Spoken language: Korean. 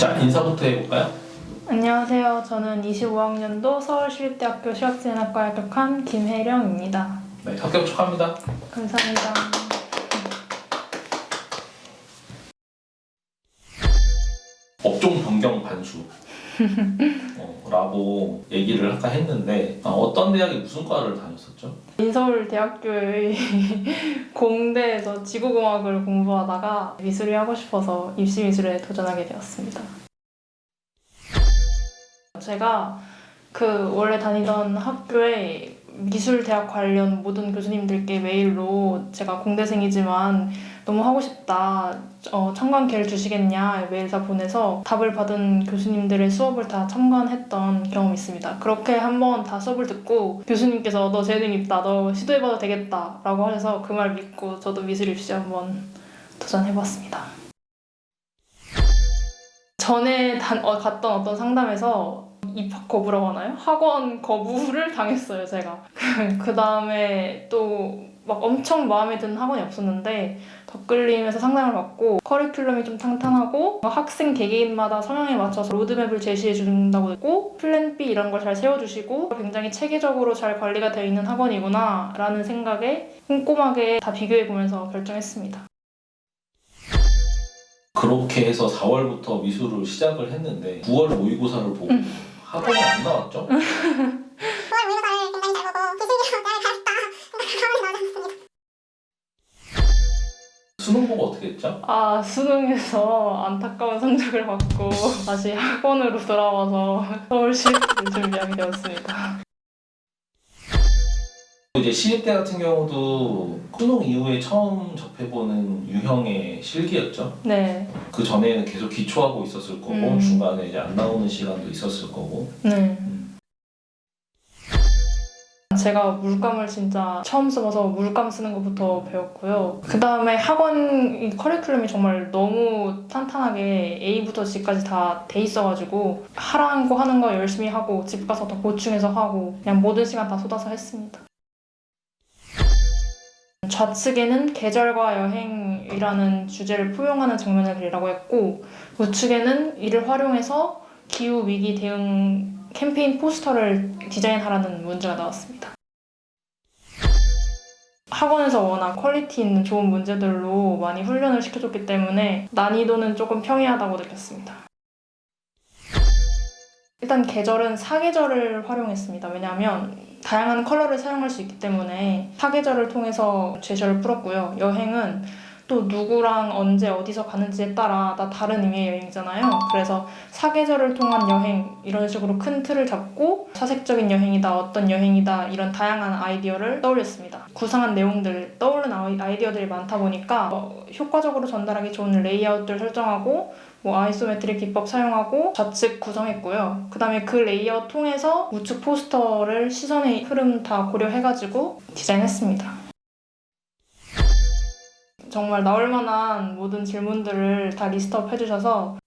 자 인사부터 해볼까요? 안녕하세요. 저는 25학년도 서울시립대학교 시각진학과 합격한 김혜령입니다. 네, 합격 축하합니다. 감사합니다. 업종 변경 반수 어, 라고 얘기를 아까 했는데 아, 어떤 대학에 무슨 과를 다녔었죠? 인서울대학교의 공대에서 지구공학을 공부하다가 미술이 하고 싶어서 입시 미술에 도전하게 되었습니다. 제가 그 원래 다니던 학교에 미술대학 관련 모든 교수님들께 메일로 제가 공대생이지만 너무 하고 싶다. 어, 참관계를 주시겠냐 메일 다 보내서 답을 받은 교수님들의 수업을 다 참관했던 경험이 있습니다. 그렇게 한번 다 수업을 듣고 교수님께서 너 재능 있다, 너 시도해봐도 되겠다 라고 하셔서 그 말 믿고 저도 미술 입시 한번 도전해봤습니다. 전에 단, 어, 갔던 어떤 상담에서 입학 거부라고 하나요? 학원 거부를 당했어요, 제가. 그 다음에 또 막 엄청 마음에 드는 학원이 없었는데 덧글림에서 상담을 받고 커리큘럼이 좀 탄탄하고 학생 개개인마다 성향에 맞춰서 로드맵을 제시해 준다고 했고 플랜 B 이런 걸 잘 세워주시고 굉장히 체계적으로 잘 관리가 되어 있는 학원이구나 라는 생각에 꼼꼼하게 다 비교해 보면서 결정했습니다. 그렇게 해서 4월부터 미술을 시작을 했는데 9월 모의고사를 보고 학원이 안 나왔죠? 그걸 모의고사를 굉장히 잘 보고 기술이랑 대학을 가야겠다 생각하고 나오지 않았습니다. 수능 보고 어떻게 했죠? 아 수능에서 안타까운 성적을 받고 다시 학원으로 돌아와서 서울시립을 준비하게 되었습니다. 이제 시립대 같은 경우도 수능 이후에 처음 접해보는 유형의 실기였죠. 네, 그 전에는 계속 기초하고 있었을 거고 음. 중간에 이제 안 나오는 시간도 있었을 거고 네. 제가 물감을 진짜 처음 써봐서 물감 쓰는 것부터 배웠고요. 그 다음에 학원 이 커리큘럼이 정말 너무 탄탄하게 A부터 G까지 다 돼 있어가지고 하라는 거 하는 거 열심히 하고 집 가서 더 보충해서 하고 그냥 모든 시간 다 쏟아서 했습니다. 좌측에는 계절과 여행이라는 주제를 포용하는 장면을 그리라고 했고 우측에는 이를 활용해서 기후 위기 대응 캠페인 포스터를 디자인하라는 문제가 나왔습니다. 학원에서 워낙 퀄리티 있는 좋은 문제들로 많이 훈련을 시켜줬기 때문에 난이도는 조금 평이하다고 느꼈습니다. 일단 계절은 사계절을 활용했습니다. 왜냐하면 다양한 컬러를 사용할 수 있기 때문에 사계절을 통해서 제시어를 풀었고요. 여행은 또 누구랑 언제 어디서 가는지에 따라 다 다른 의미의 여행이잖아요. 그래서 사계절을 통한 여행 이런 식으로 큰 틀을 잡고 사색적인 여행이다, 어떤 여행이다 이런 다양한 아이디어를 떠올렸습니다. 구상한 내용들 떠오른 아이- 아이디어들이 많다 보니까 어, 효과적으로 전달하기 좋은 레이아웃들 설정하고 뭐 아이소메트릭 기법 사용하고 좌측 구성했고요. 그다음에 그 레이아웃 통해서 우측 포스터를 시선의 흐름 다 고려해가지고 디자인했습니다. 정말 나올 만한 모든 질문들을 다 리스트업 해주셔서